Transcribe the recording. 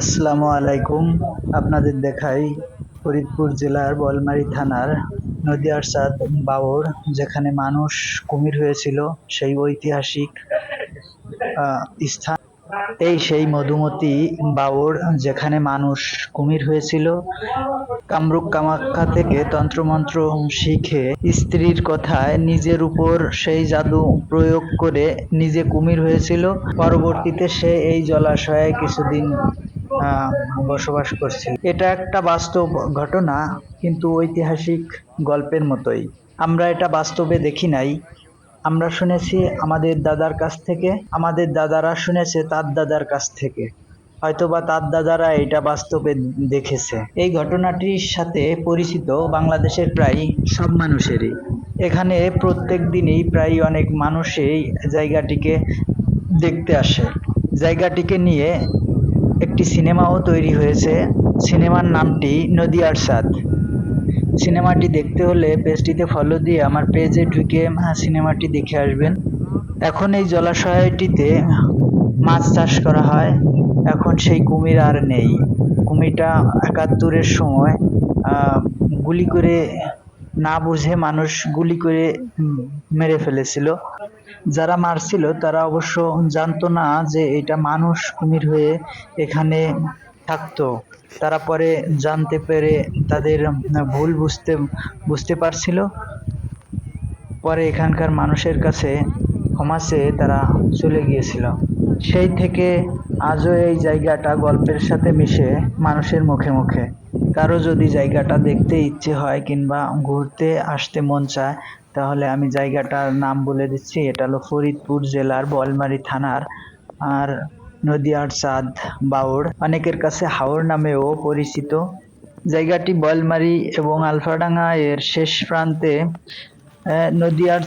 আসসালামু আলাইকুম। আপনাদের দেখাই ফরিদপুর জেলার বলমারী থানার নদিয়ার চাঁদ বাবর যেখানে মানুষ কুমির হয়েছিল, সেই ঐতিহাসিক স্থান। এই সেই মধুমতি বাবর যেখানে মানুষ কুমির হয়েছিল। কামরূপ কামাখ্যা থেকে তন্ত্রমন্ত্র শিখে স্ত্রীর কথায় নিজের উপর সেই জাদু প্রয়োগ করে নিজে কুমির হয়েছিল। পরবর্তীতে সে এই জলাশয়ে কিছুদিন বসবাস করছিল এটা একটা বাস্তব ঘটনা, কিন্তু ঐতিহাসিক গল্পের মতোই। আমরা এটা বাস্তবে দেখি নাই। আমরা শুনেছি আমাদের দাদার কাছ থেকে, আমাদের দাদারা শুনেছে তার দাদার কাছ থেকে। হয়তোবা তার দাদারা এটা বাস্তবে দেখেছে। এই ঘটনাটির সাথে পরিচিত বাংলাদেশের প্রায় সব মানুষেরই। এখানে প্রত্যেক দিনই প্রায় অনেক মানুষ এই জায়গাটিকে দেখতে আসে। জায়গাটিকে নিয়ে একটি সিনেমাও তৈরি হয়েছে। সিনেমার নামটি নদিয়ার সাদ সিনেমাটি দেখতে হলে পেজটিতে ফলো দিয়ে আমার পেজে ঢুকে সিনেমাটি দেখে আসবেন। এখন এই জলাশয়টিতে মাছ চাষ করা হয়। এখন সেই কুমির আর নেই। কুমিরটা একাত্তরের সময় গুলি করে না বুঝে মানুষ গুলি করে মেরে ফেলেছিল। যারা মারছিল তারা অবশ্য জানতো না যে এটা মানুষ কুমির হয়ে এখানে থাকতো। তারা পরে জানতে পেরে তাদের ভুল বুঝতে বুঝতে পারছিল। পরে এখানকার মানুষের কাছে ক্ষমা চেয়ে তারা চলে গিয়েছিল। সেই থেকে আজও এই জায়গাটা গল্পের সাথে মিশে মানুষের মুখে মুখে। কারও যদি জায়গাটা দেখতে ইচ্ছে হয় কিংবা ঘুরতে আসতে মন চায়, তাহলে আমি জায়গাটার নাম বলে দিচ্ছি। এটা হলো ফরিদপুর জেলার বলমারী থানার, আর নদিয়ার চাঁদ বাউড়। অনেকের কাছে হাওর নামেও পরিচিত। জায়গাটি বলমারী এবং আলফাডাঙ্গা এর শেষ প্রান্তে নদিয়ার